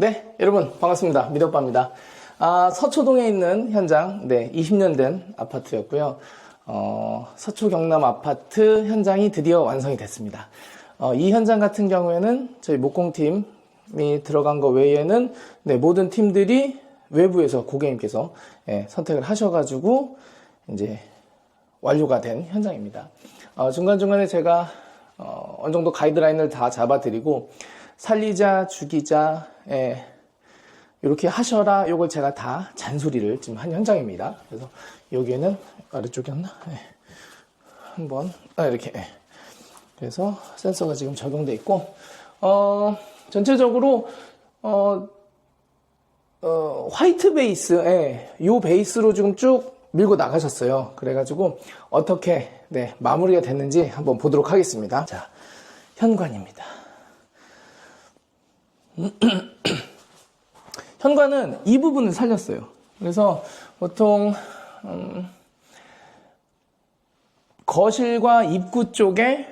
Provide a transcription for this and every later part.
네, 여러분 반갑습니다. 미덕바입니다. 아, 서초동에 있는 현장, 네, 20년 된 아파트였고요. 어, 서초 경남 아파트 현장이 드디어 완성이 됐습니다. 어, 이 현장 같은 경우에는 저희 목공팀이 들어간 거 외에는 네, 모든 팀들이 외부에서 고객님께서 예, 선택을 하셔가지고 이제 완료가 된 현장입니다. 어, 중간중간에 제가 어, 어느 정도 가이드라인을 다 잡아드리고 살리자, 죽이자, 예, 이렇게 하셔라. 요걸 제가 다 잔소리를 지금 한 현장입니다. 그래서 여기에는 아래쪽이었나? 예. 한번 아, 이렇게 예. 그래서 센서가 지금 적용돼 있고 어, 전체적으로 어, 어, 화이트 베이스, 예, 요 베이스로 지금 쭉 밀고 나가셨어요. 그래가지고 어떻게 네, 마무리가 됐는지 한번 보도록 하겠습니다. 자, 현관입니다. 현관은 이 부분을 살렸어요. 그래서 보통 음, 거실과 입구 쪽에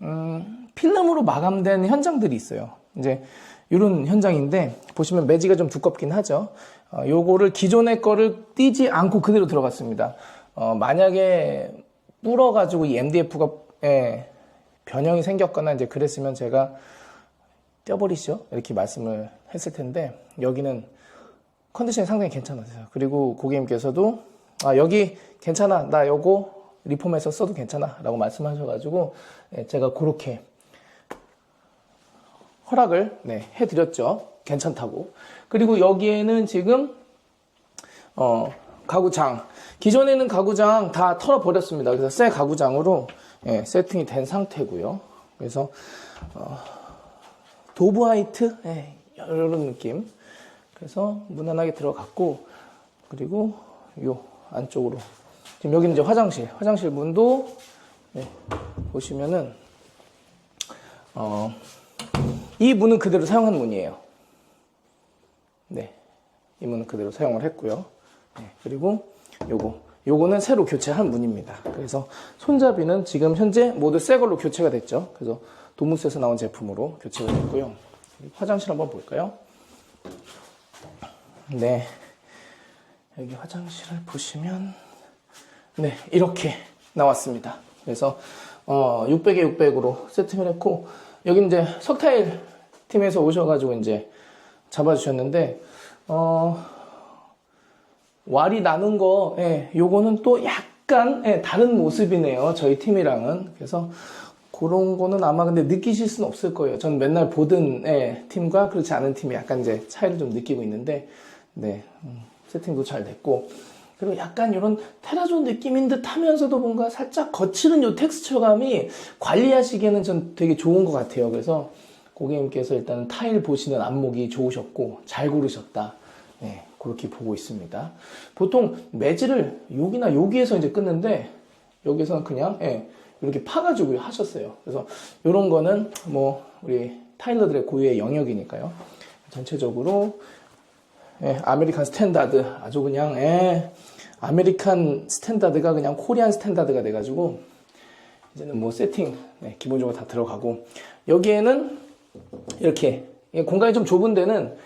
음, 필름으로 마감된 현장들이 있어요. 이제 이런 현장인데 보시면 매지가 좀 두껍긴 하죠. 어, 요거를 기존의 거를 띄지 않고 그대로 들어갔습니다. 어, 만약에 불어가지고 이 MDF가 예, 변형이 생겼거나 이제 그랬으면 제가 떼어버리시죠 이렇게 말씀을 했을 텐데 여기는 컨디션이 상당히 괜찮았어요. 그리고 고객님께서도 아 여기 괜찮아 나 요거 리폼해서 써도 괜찮아 라고 말씀하셔가지고 예, 제가 그렇게 허락을 네, 해드렸죠. 괜찮다고. 그리고 여기에는 지금 어, 가구장 기존에는 가구장 다 털어버렸습니다. 그래서 새 가구장으로 예, 세팅이 된 상태고요. 그래서 어, 도브 화이트 예, 이런 느낌. 그래서 무난하게 들어갔고 그리고 요 안쪽으로 지금 여기는 이제 화장실 화장실 문도 네, 보시면은 어, 이 문은 그대로 사용한 문이에요. 네, 이 문은 그대로 사용을 했고요. 네, 그리고 요거 요거는 새로 교체한 문입니다. 그래서 손잡이는 지금 현재 모두 새 걸로 교체가 됐죠. 그래서 도무스에서 나온 제품으로 교체가 됐고요. 화장실 한번 볼까요? 네. 여기 화장실을 보시면, 네, 이렇게 나왔습니다. 그래서, 어, 600에 600으로 세팅을 했고, 여기 이제 석타일 팀에서 오셔가지고 이제 잡아주셨는데, 어, 왈이 나는 거, 예, 요거는 또 약간, 예, 다른 모습이네요. 저희 팀이랑은. 그래서, 그런 거는 아마 근데 느끼실 수는 없을 거예요. 전 맨날 보던 예, 팀과 그렇지 않은 팀이 약간 이제 차이를 좀 느끼고 있는데, 네, 음, 세팅도 잘 됐고, 그리고 약간 이런 테라존 느낌인 듯 하면서도 뭔가 살짝 거칠은 요 텍스처감이 관리하시기에는 전 되게 좋은 것 같아요. 그래서 고객님께서 일단 타일 보시는 안목이 좋으셨고, 잘 고르셨다. 네, 그렇게 보고 있습니다. 보통 매질을 여기나 여기에서 이제 끊는데, 여기서는 그냥, 예, 이렇게 파가지고 하셨어요. 그래서 이런 거는 뭐 우리 타일러들의 고유의 영역이니까요. 전체적으로 예, 아메리칸 스탠다드 아주 그냥 예, 아메리칸 스탠다드가 그냥 코리안 스탠다드가 돼가지고 이제는 뭐 세팅 네, 기본적으로 다 들어가고 여기에는 이렇게 예, 공간이 좀 좁은 데는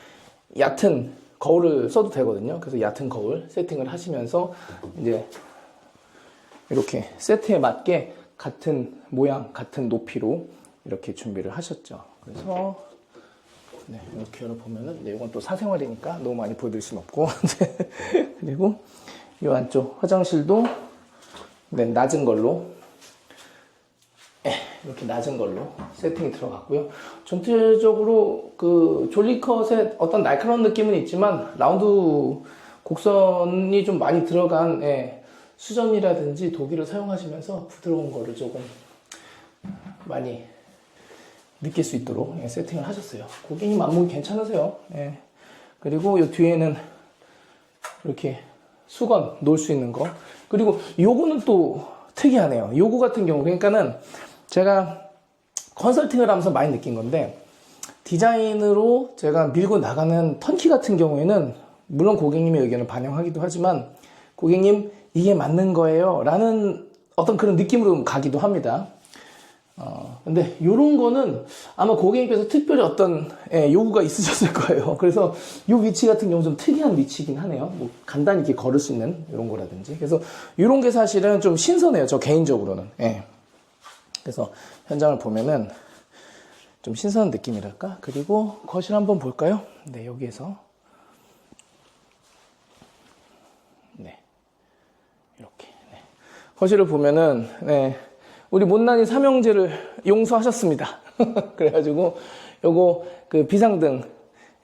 얕은 거울을 써도 되거든요. 그래서 얕은 거울 세팅을 하시면서 이제 이렇게 세트에 맞게 같은 모양, 같은 높이로 이렇게 준비를 하셨죠. 그래서 네, 이렇게 열어보면은 네, 이건 또 사생활이니까 너무 많이 보여드릴 순 없고 네, 그리고 이 안쪽 화장실도 네, 낮은 걸로 네, 이렇게 낮은 걸로 세팅이 들어갔고요. 전체적으로 그 졸리컷의 어떤 날카로운 느낌은 있지만 라운드 곡선이 좀 많이 들어간 예, 수전이라든지 도기를 사용하시면서 부드러운 거를 조금 많이 느낄 수 있도록 예, 세팅을 하셨어요. 고객님 안목이 괜찮으세요. 예. 그리고 이 뒤에는 이렇게 수건 놓을 수 있는 거. 그리고 요거는 또 특이하네요. 요거 같은 경우 그러니까는 제가 컨설팅을 하면서 많이 느낀 건데 디자인으로 제가 밀고 나가는 턴키 같은 경우에는 물론 고객님의 의견을 반영하기도 하지만 고객님 이게 맞는 거예요 라는 어떤 그런 느낌으로 가기도 합니다 어, 근데 요런 거는 아마 고객님께서 특별히 어떤 예, 요구가 있으셨을 거예요. 그래서 요 위치 같은 경우 좀 특이한 위치긴 하네요. 뭐 간단히 이렇게 걸을 수 있는 이런 거라든지. 그래서 요런 게 사실은 좀 신선해요. 저 개인적으로는. 예. 그래서 현장을 보면은 좀 신선한 느낌이랄까? 그리고 거실 한번 볼까요? 네, 여기에서. 네. 이렇게. 네. 거실을 보면은, 네. 우리 못난이 삼형제를 용서하셨습니다. 그래가지고, 요거, 그 비상등,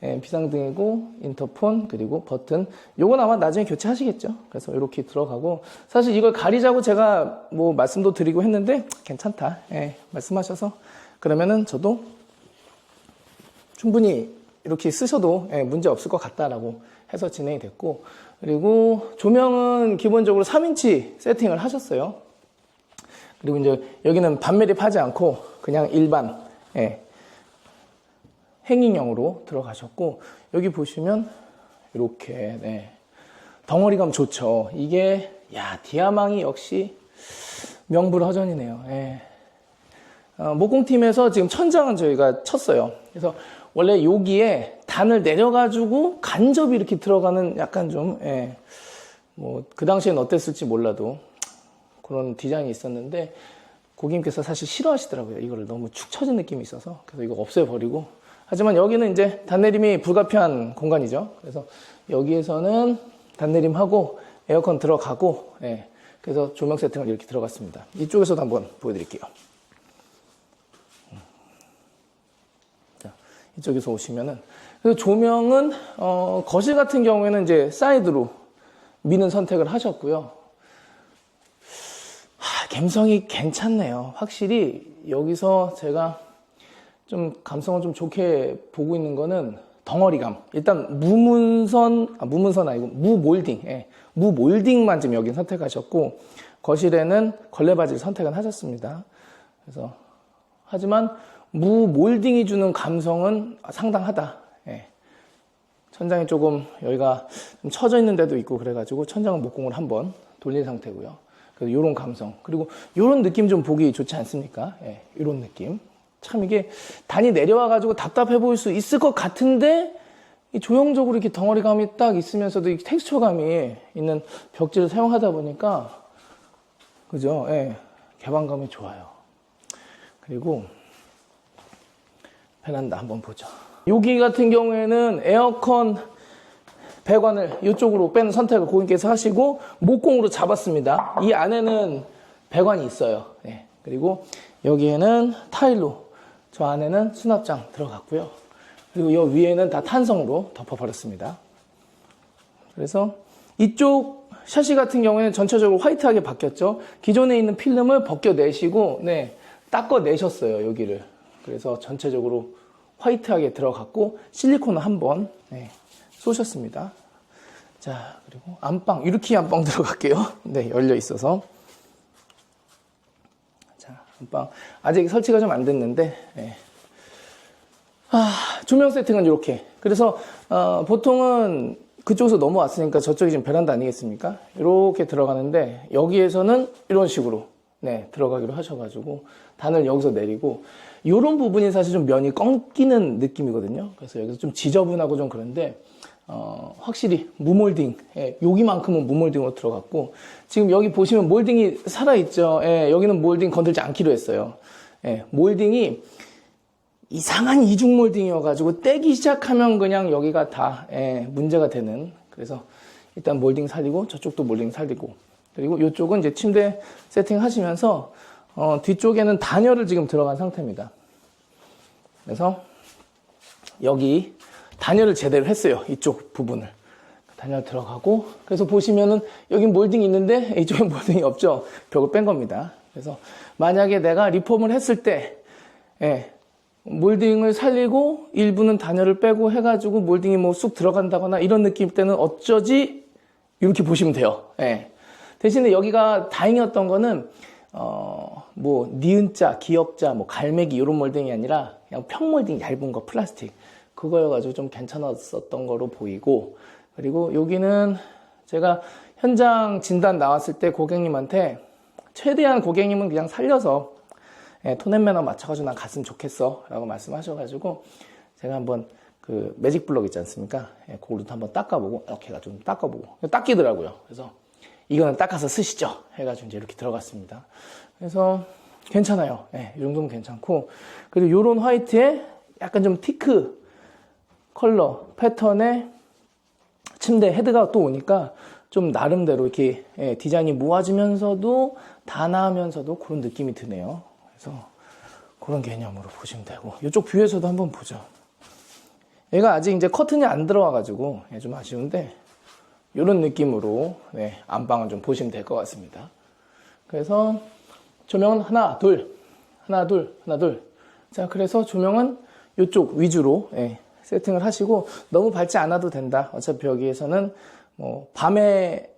예, 비상등이고, 인터폰, 그리고 버튼. 요건 아마 나중에 교체하시겠죠? 그래서 이렇게 들어가고, 사실 이걸 가리자고 제가 뭐 말씀도 드리고 했는데, 괜찮다. 예, 말씀하셔서. 그러면은 저도 충분히 이렇게 쓰셔도 예, 문제 없을 것 같다라고 해서 진행이 됐고, 그리고 조명은 기본적으로 3인치 세팅을 하셨어요. 그리고 이제 여기는 반매립하지 않고 그냥 일반 예, 행인형으로 들어가셨고 여기 보시면 이렇게 네, 덩어리감 좋죠. 이게 야 디아망이 역시 명불허전이네요. 예. 어, 목공팀에서 지금 천장은 저희가 쳤어요. 그래서 원래 여기에 단을 내려가지고 간접이 이렇게 들어가는 약간 좀, 예, 뭐, 그 당시엔 어땠을지 몰라도 그런 디자인이 있었는데, 고객님께서 사실 싫어하시더라고요. 이거를 너무 축 처진 느낌이 있어서. 그래서 이거 없애버리고. 하지만 여기는 이제 단내림이 불가피한 공간이죠. 그래서 여기에서는 단내림하고 에어컨 들어가고, 예, 그래서 조명 세팅을 이렇게 들어갔습니다. 이쪽에서도 한번 보여드릴게요. 자, 이쪽에서 오시면은 그래서 조명은 어, 거실 같은 경우에는 이제 사이드로 미는 선택을 하셨고요. 하, 감성이 괜찮네요. 확실히 여기서 제가 좀 감성을 좀 좋게 보고 있는 거는 덩어리감. 일단 무문선, 아, 무문선 아니고 무몰딩. 예, 무몰딩만 지금 여기 선택하셨고 거실에는 걸레바지를 선택은 하셨습니다. 그래서 하지만 무몰딩이 주는 감성은 상당하다. 예. 천장이 조금 여기가 좀 처져 있는 데도 있고 그래가지고 천장은 목공을 한번 돌린 상태고요. 그래서 이런 감성 그리고 이런 느낌 좀 보기 좋지 않습니까? 예, 이런 느낌. 참 이게 단이 내려와 가지고 답답해 보일 수 있을 것 같은데 이 조형적으로 이렇게 덩어리감이 딱 있으면서도 이 텍스처감이 있는 벽지를 사용하다 보니까 그죠? 예, 개방감이 좋아요. 그리고 베란다 한번 보죠. 여기 같은 경우에는 에어컨 배관을 이쪽으로 빼는 선택을 고객님께서 하시고 목공으로 잡았습니다. 이 안에는 배관이 있어요. 네. 그리고 여기에는 타일로 저 안에는 수납장 들어갔고요. 그리고 이 위에는 다 탄성으로 덮어버렸습니다. 그래서 이쪽 샤시 같은 경우에는 전체적으로 화이트하게 바뀌었죠. 기존에 있는 필름을 벗겨내시고 네, 닦아내셨어요. 여기를. 그래서 전체적으로 화이트하게 들어갔고 실리콘을 한번 네, 쏘셨습니다. 자 그리고 안방 이렇게 안방 들어갈게요. 네 열려 있어서 자 안방 아직 설치가 좀 안 됐는데 네. 아, 조명 세팅은 이렇게. 그래서 어, 보통은 그쪽에서 넘어왔으니까 저쪽이 지금 베란다 아니겠습니까? 이렇게 들어가는데 여기에서는 이런 식으로 네, 들어가기로 하셔가지고 단을 여기서 내리고 이런 부분이 사실 좀 면이 꺾이는 느낌이거든요. 그래서 여기서 좀 지저분하고 좀 그런데 어, 확실히 무몰딩, 예, 여기만큼은 무몰딩으로 들어갔고 지금 여기 보시면 몰딩이 살아있죠. 예, 여기는 몰딩 건들지 않기로 했어요. 예, 몰딩이 이상한 이중 몰딩이어가지고 떼기 시작하면 그냥 여기가 다 예, 문제가 되는 그래서 일단 몰딩 살리고 저쪽도 몰딩 살리고 그리고 이쪽은 이제 침대 세팅 하시면서 어, 뒤쪽에는 단열을 지금 들어간 상태입니다. 그래서 여기 단열을 제대로 했어요. 이쪽 부분을. 단열 들어가고 그래서 보시면은 여기 몰딩이 있는데 이쪽에 몰딩이 없죠. 벽을 뺀 겁니다. 그래서 만약에 내가 리폼을 했을 때 예, 몰딩을 살리고 일부는 단열을 빼고 해가지고 몰딩이 뭐 쑥 들어간다거나 이런 느낌 때는 어쩌지 이렇게 보시면 돼요. 예. 대신에 여기가 다행이었던 거는 어뭐 니은자, 기역자, 뭐 갈매기 이런 몰딩이 아니라 그냥 평몰딩 얇은 거 플라스틱 그거여가지고 좀 괜찮았었던 거로 보이고 그리고 여기는 제가 현장 진단 나왔을 때 고객님한테 최대한 고객님은 그냥 살려서 예, 톤앤 매너 맞춰가지고 난 갔으면 좋겠어. 라고 말씀하셔가지고 제가 한번 그 매직 블럭 있지 않습니까? 예, 그걸로 한번 닦아보고 이렇게 해가지고 좀 닦아보고 닦이더라고요. 그래서 이거는 닦아서 쓰시죠. 해가지고 이제 이렇게 들어갔습니다. 그래서 괜찮아요. 예, 이 정도면 괜찮고 그리고 요런 화이트에 약간 좀 티크 컬러 패턴의 침대 헤드가 또 오니까 좀 나름대로 이렇게 예, 디자인이 모아지면서도 단아하면서도 그런 느낌이 드네요. 그래서 그런 개념으로 보시면 되고 이쪽 뷰에서도 한번 보죠. 얘가 아직 이제 커튼이 안 들어와가지고 예, 좀 아쉬운데 이런 느낌으로 네, 안방을 좀 보시면 될 것 같습니다. 그래서 조명은 하나, 둘, 하나, 둘, 하나, 둘. 자, 그래서 조명은 이쪽 위주로 예, 세팅을 하시고 너무 밝지 않아도 된다. 어차피 여기에서는 뭐 밤에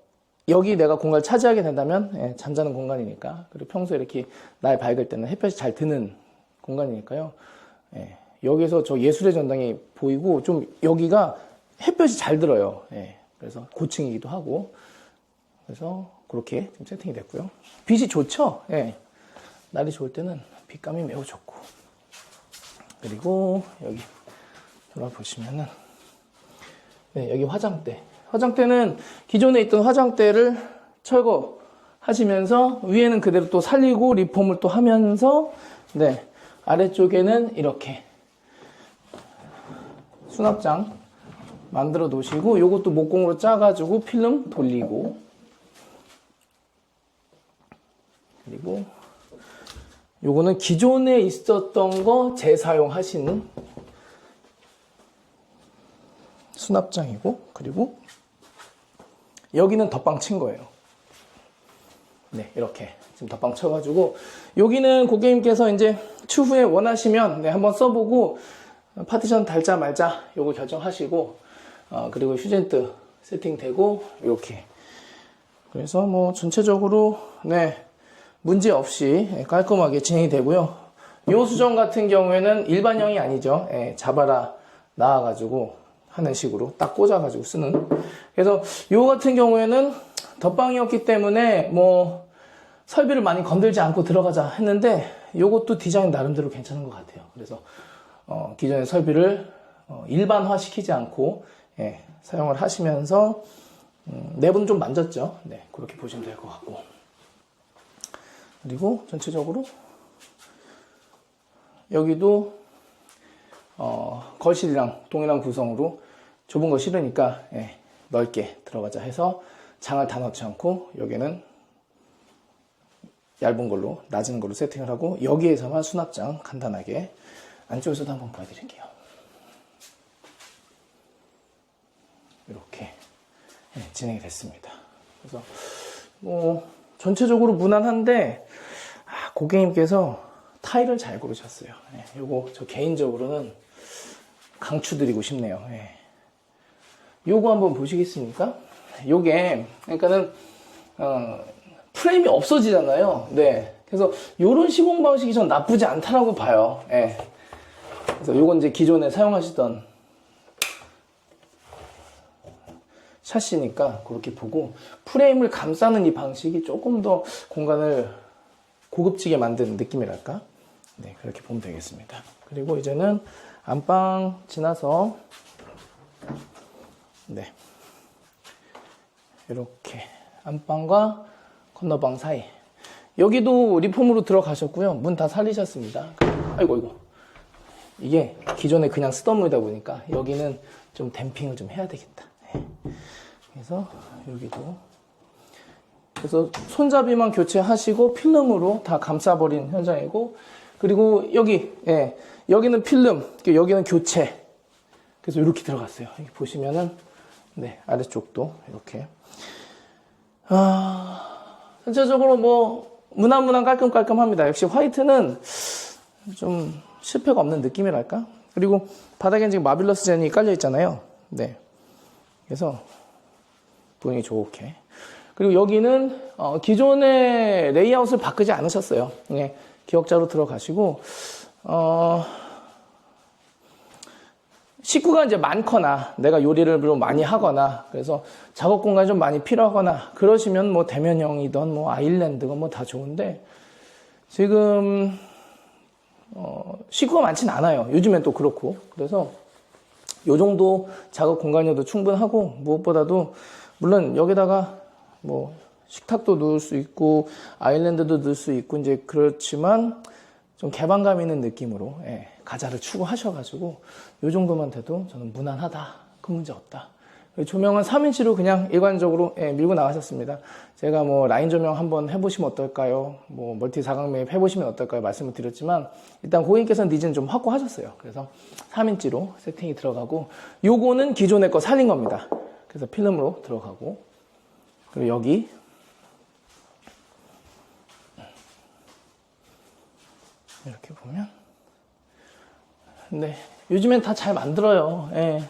여기 내가 공간을 차지하게 된다면 예, 잠자는 공간이니까 그리고 평소에 이렇게 날 밝을 때는 햇볕이 잘 드는 공간이니까요. 예, 여기서 저 예술의 전당이 보이고 좀 여기가 햇볕이 잘 들어요. 예, 그래서 고층이기도 하고 그래서 그렇게 좀 세팅이 됐고요. 빛이 좋죠? 예. 날이 좋을 때는 빛감이 매우 좋고 그리고 여기 돌아보시면은 네, 여기 화장대. 화장대는 기존에 있던 화장대를 철거하시면서 위에는 그대로 또 살리고 리폼을 또 하면서 네, 아래쪽에는 이렇게 수납장 만들어 놓으시고 요것도 목공으로 짜가지고 필름 돌리고. 그리고 요거는 기존에 있었던 거 재사용하시는 수납장이고 그리고 여기는 덧방 친 거예요. 네, 이렇게 지금 덧방 쳐가지고. 여기는 고객님께서 이제 추후에 원하시면 네, 한번 써보고 파티션 달자 말자 요거 결정하시고 어, 그리고 휴젠트 세팅되고 이렇게 그래서 뭐 전체적으로 네 문제 없이 깔끔하게 진행이 되고요. 요 수정 같은 경우에는 일반형이 아니죠. 예, 잡아라 나와가지고 하는 식으로 딱 꽂아가지고 쓰는. 그래서 요 같은 경우에는 덧방이었기 때문에 뭐 설비를 많이 건들지 않고 들어가자 했는데 요것도 디자인 나름대로 괜찮은 것 같아요. 그래서 어, 기존의 설비를 어, 일반화 시키지 않고 예, 사용을 하시면서 음, 내부는 좀 만졌죠. 네, 그렇게 보시면 될 것 같고. 그리고 전체적으로 여기도 어, 거실이랑 동일한 구성으로 좁은 거 싫으니까 예, 넓게 들어가자 해서 장을 다 넣지 않고 여기는 얇은 걸로 낮은 걸로 세팅을 하고 여기에서만 수납장 간단하게 안쪽에서도 한번 보여드릴게요. 이렇게 예, 진행이 됐습니다. 그래서 뭐 전체적으로 무난한데 아, 고객님께서 타일을 잘 고르셨어요. 예, 요거 저 개인적으로는 강추드리고 싶네요. 예. 요거 한번 보시겠습니까? 요게 그러니까는 어, 프레임이 없어지잖아요. 네. 그래서 요런 시공 방식이 전 나쁘지 않다라고 봐요. 예. 그래서 요건 이제 기존에 사용하시던 샷시니까 그렇게 보고 프레임을 감싸는 이 방식이 조금 더 공간을 고급지게 만든 느낌이랄까? 네, 그렇게 보면 되겠습니다. 그리고 이제는 안방 지나서 네. 이렇게 안방과 건너방 사이 여기도 리폼으로 들어가셨고요. 문 다 살리셨습니다. 아이고 아이고. 이게 기존에 그냥 쓰던 물이다 보니까 여기는 좀 댐핑을 좀 해야 되겠다. 네. 그래서 여기도. 그래서 손잡이만 교체하시고 필름으로 다 감싸버린 현장이고 그리고 여기 예, 여기는 필름 여기는 교체. 그래서 이렇게 들어갔어요. 여기 보시면은 네 아래쪽도 이렇게. 아 전체적으로 뭐 무난무난 깔끔깔끔합니다. 역시 화이트는 좀 실패가 없는 느낌이랄까? 그리고 바닥에 지금 마빌러스 젠이 깔려 있잖아요. 네 그래서 분위기 좋게 그리고 여기는 어, 기존의 레이아웃을 바꾸지 않으셨어요. 예, 기억자로 들어가시고 어, 식구가 이제 많거나 내가 요리를 좀 많이 하거나 그래서 작업 공간이 좀 많이 필요하거나 그러시면 뭐 대면형이든 뭐 아일랜드건 뭐 다 좋은데 지금 어, 식구가 많진 않아요. 요즘엔 또 그렇고. 그래서 요 정도 작업 공간이어도 충분하고 무엇보다도 물론 여기다가 뭐 식탁도 넣을 수 있고 아일랜드도 넣을 수 있고 이제 그렇지만 좀 개방감 있는 느낌으로 예, 가자를 추구하셔가지고 요 정도만 돼도 저는 무난하다. 큰 문제 없다 조명은 3인치로 그냥 일관적으로 예, 밀고 나가셨습니다. 제가 뭐 라인 조명 한번 해보시면 어떨까요? 뭐 멀티 사각 매입 해보시면 어떨까요? 말씀을 드렸지만 일단 고객님께서는 니즈는 좀 확고하셨어요. 그래서 3인치로 세팅이 들어가고 요거는 기존의 거 살린 겁니다. 그래서 필름으로 들어가고 그리고 여기 이렇게 보면 네 요즘엔 다 잘 만들어요. 예.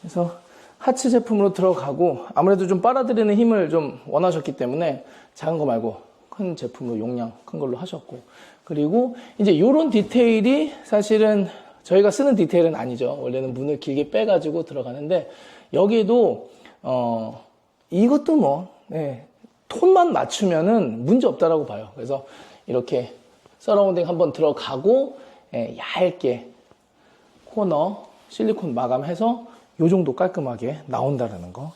그래서 하츠 제품으로 들어가고 아무래도 좀 빨아들이는 힘을 좀 원하셨기 때문에 작은 거 말고 큰 제품으로 용량 큰 걸로 하셨고. 그리고 이제 이런 디테일이 사실은 저희가 쓰는 디테일은 아니죠. 원래는 문을 길게 빼가지고 들어가는데 여기도 어 이것도 뭐 네, 톤만 맞추면은 문제 없다라고 봐요. 그래서 이렇게 서라운딩 한번 들어가고 예, 얇게 코너 실리콘 마감해서 요 정도 깔끔하게 나온다라는 거.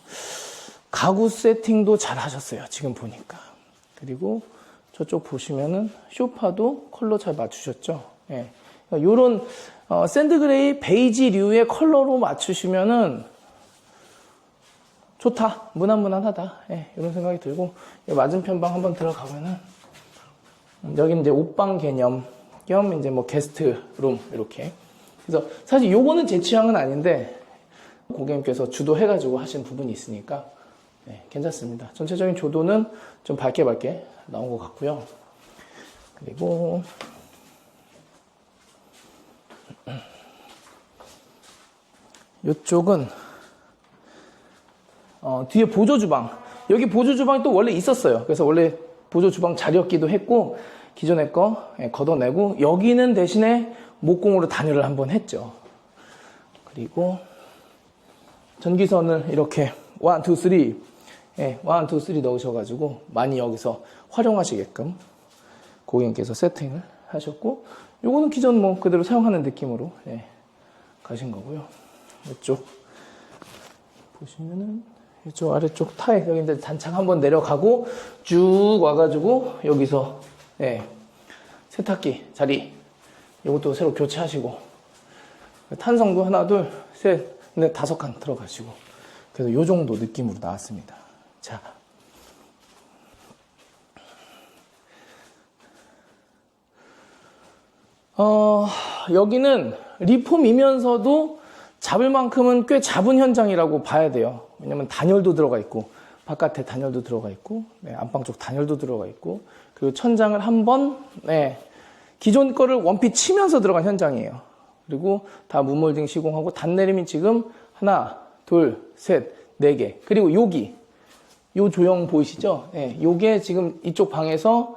가구 세팅도 잘 하셨어요. 지금 보니까. 그리고 저쪽 보시면은 쇼파도 컬러 잘 맞추셨죠. 예. 요런 어, 샌드그레이 베이지류의 컬러로 맞추시면은 좋다. 무난무난하다. 예, 이런 생각이 들고 이 맞은편 방 한번 들어가면은 여기 이제 옷방 개념 겸 이제 뭐 게스트 룸 이렇게. 그래서 사실 요거는 제 취향은 아닌데 고객님께서 주도해가지고 하신 부분이 있으니까 네, 괜찮습니다. 전체적인 조도는 좀 밝게 밝게 나온 것 같고요. 그리고 이쪽은 어, 뒤에 보조 주방. 여기 보조 주방이 또 원래 있었어요. 그래서 원래 보조 주방 자리였기도 했고 기존의 거 예, 걷어내고 여기는 대신에 목공으로 단열을 한번 했죠. 그리고 전기선을 이렇게 1, 2, 3 예, 1, 2, 3 넣으셔가지고 많이 여기서 활용하시게끔 고객님께서 세팅을 하셨고 요거는 기존 뭐 그대로 사용하는 느낌으로 예, 가신 거고요. 이쪽 보시면은 이쪽 아래쪽 타일 여기 이제 단창 한번 내려가고 쭉 와가지고 여기서 예, 세탁기 자리 이것도 새로 교체하시고 탄성도 하나 둘셋 넷 다섯 칸 들어가시고 그래서 요 정도 느낌으로 나왔습니다. 자. 어, 여기는 리폼이면서도 잡을 만큼은 꽤 잡은 현장이라고 봐야 돼요. 왜냐면 단열도 들어가 있고, 바깥에 단열도 들어가 있고, 네, 안방 쪽 단열도 들어가 있고, 그리고 천장을 한 번, 네, 기존 거를 원피 치면서 들어간 현장이에요. 그리고 다 무몰딩 시공하고 단내림이 지금 하나, 둘, 셋, 네 개. 그리고 여기, 요 조형 보이시죠? 네, 요게 지금 이쪽 방에서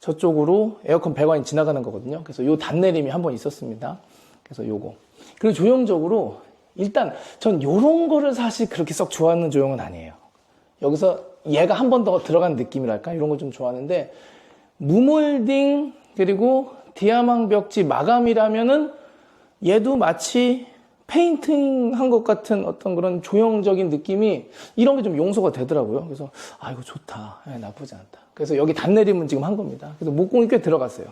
저쪽으로 에어컨 배관이 지나가는 거거든요. 그래서 요 단내림이 한 번 있었습니다. 그래서 요거. 그리고 조형적으로 일단 전 요런 거를 사실 그렇게 썩 좋아하는 조형은 아니에요. 여기서 얘가 한 번 더 들어간 느낌이랄까? 이런 거좀 좋아하는데 무몰딩 그리고 디아망 벽지 마감이라면은 얘도 마치 페인팅 한 것 같은 어떤 그런 조형적인 느낌이 이런 게 좀 용서가 되더라고요. 그래서 아 이거 좋다. 네, 나쁘지 않다. 그래서 여기 단내림은 지금 한 겁니다. 그래서 목공이 꽤 들어갔어요.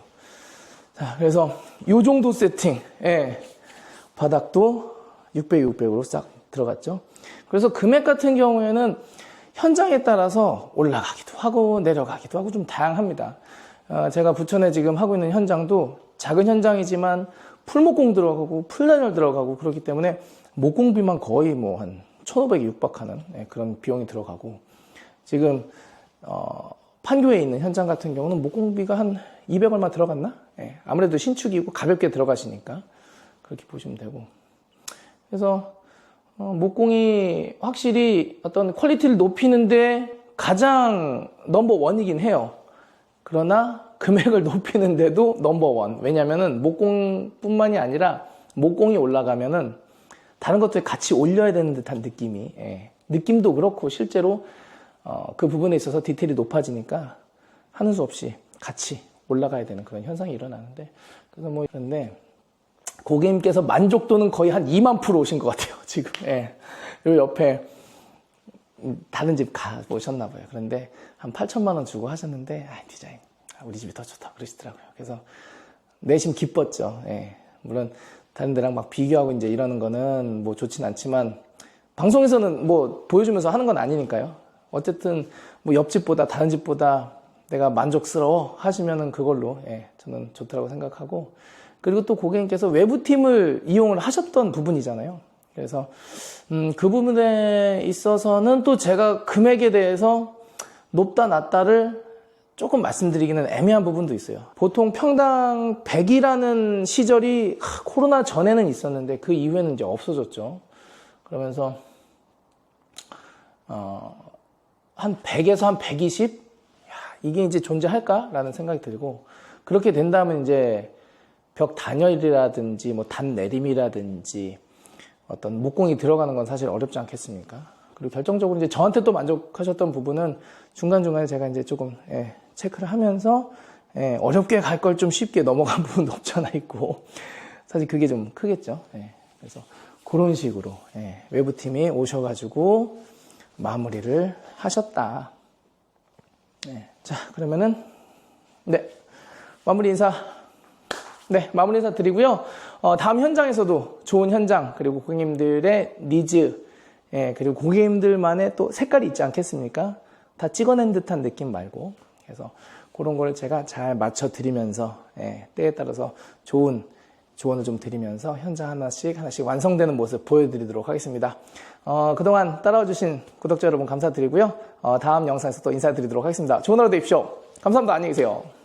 자, 그래서 요 정도 세팅. 예. 바닥도 600, 600으로 싹 들어갔죠. 그래서 금액 같은 경우에는 현장에 따라서 올라가기도 하고 내려가기도 하고 좀 다양합니다. 어, 제가 부천에 지금 하고 있는 현장도 작은 현장이지만 풀목공 들어가고 풀단열 들어가고 그렇기 때문에 목공비만 거의 뭐 한 1,500에 육박하는 예, 그런 비용이 들어가고 지금 어, 판교에 있는 현장 같은 경우는 목공비가 한 200 얼마 들어갔나? 예, 아무래도 신축이고 가볍게 들어가시니까 그렇게 보시면 되고 그래서 어, 목공이 확실히 어떤 퀄리티를 높이는데 가장 넘버 원이긴 해요. 그러나 금액을 높이는데도 넘버원. 왜냐면은 목공뿐만이 아니라 목공이 올라가면은 다른 것들 같이 올려야 되는 듯한 느낌이 예. 느낌도 그렇고 실제로 어, 그 부분에 있어서 디테일이 높아지니까 하는 수 없이 같이 올라가야 되는 그런 현상이 일어나는데 그래서 뭐 그런데 고객님께서 만족도는 거의 한 2만 프로 오신 것 같아요 지금 예. 요 옆에 음, 다른 집 가 보셨나 봐요 그런데 한 8천만 원 주고 하셨는데 아, 디자인 아, 우리 집이 더 좋다 그러시더라고요 그래서 내심 기뻤죠 예. 물론 다른 데랑 막 비교하고 이제 이러는 거는 뭐 좋진 않지만 방송에서는 뭐 보여주면서 하는 건 아니니까요 어쨌든 뭐 옆집보다 다른 집보다 내가 만족스러워 하시면은 그걸로 예, 저는 좋다고 생각하고 그리고 또 고객님께서 외부 팀을 이용을 하셨던 부분이잖아요. 그래서 음, 그 부분에 있어서는 또 제가 금액에 대해서 높다 낮다를 조금 말씀드리기는 애매한 부분도 있어요. 보통 평당 100이라는 시절이 하, 코로나 전에는 있었는데 그 이후에는 이제 없어졌죠. 그러면서 어, 한 100에서 한 120? 야, 이게 이제 존재할까라는 생각이 들고 그렇게 된다면 이제 벽 단열이라든지 뭐 단 내림이라든지 어떤 목공이 들어가는 건 사실 어렵지 않겠습니까? 그리고 결정적으로 이제 저한테 또 만족하셨던 부분은 중간중간에 제가 이제 조금 예, 체크를 하면서 예, 어렵게 갈 걸 좀 쉽게 넘어간 부분도 없지 않아 있고 사실 그게 좀 크겠죠. 예, 그래서 그런 식으로 예, 외부팀이 오셔가지고 마무리를 하셨다. 네, 자 그러면은 네 마무리 인사 네, 마무리 인사 드리고요. 어, 다음 현장에서도 좋은 현장, 그리고 고객님들의 니즈, 예, 그리고 고객님들만의 또 색깔이 있지 않겠습니까? 다 찍어낸 듯한 느낌 말고. 그래서 그런 걸 제가 잘 맞춰 드리면서, 예, 때에 따라서 좋은 조언을 좀 드리면서 현장 하나씩 하나씩 완성되는 모습 보여드리도록 하겠습니다. 어, 그동안 따라와 주신 구독자 여러분 감사드리고요. 어, 다음 영상에서 또 인사드리도록 하겠습니다. 좋은 하루 되십시오. 감사합니다. 안녕히 계세요.